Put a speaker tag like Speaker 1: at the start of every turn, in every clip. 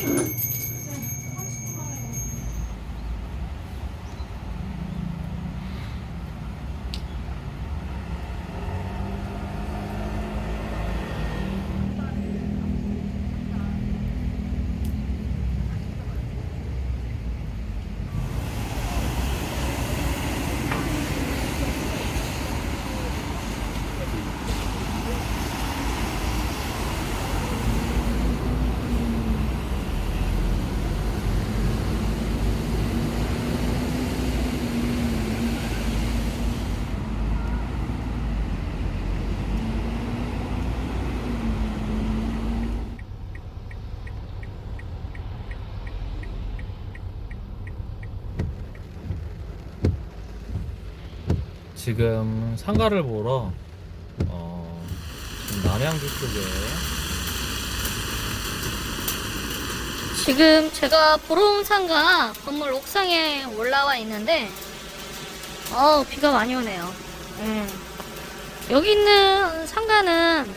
Speaker 1: Thank you. 지금 상가를 보러 어, 지금 남양주 쪽에
Speaker 2: 지금 제가 보러 온 상가 건물 옥상에 올라와 있는데 어 비가 많이 오네요. 음. 여기 있는 상가는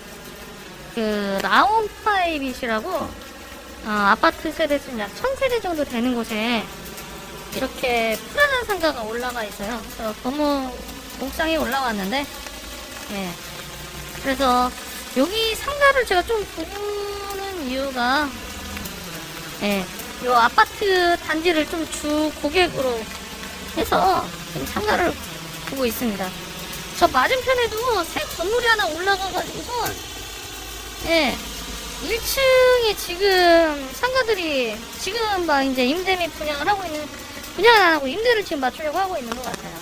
Speaker 2: 그 라온파이빗이라고 어, 아파트 세대 중약 1000세대 정도 되는 곳에 이렇게 푸른한 상가가 올라가 있어요. 그래서 건물 옥상에 올라왔는데 예. 그래서 여기 상가를 제가 좀 보는 이유가 예, 요 아파트 단지를 좀 주 고객으로 해서 지금 상가를 보고 있습니다. 저 맞은편에도 새 건물이 하나 올라가가지고서, 예, 1층에 지금 상가들이 지금 막 이제 임대 및 분양을 하고 있는, 분양을 안 하고 임대를 지금 맞추려고 하고 있는 것 같아요.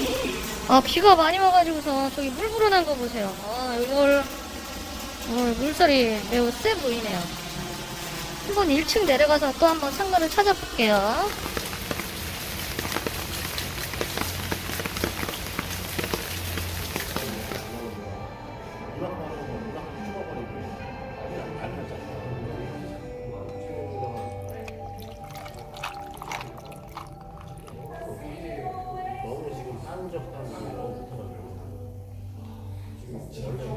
Speaker 2: 예. 아, 비가 많이 와가지고서 저기 물 불어난 거 보세요. 아, 이걸, 오늘 물살이 매우 세 보이네요. 한번 1층 내려가서 또 한번 상가를 찾아볼게요.
Speaker 3: Thank you.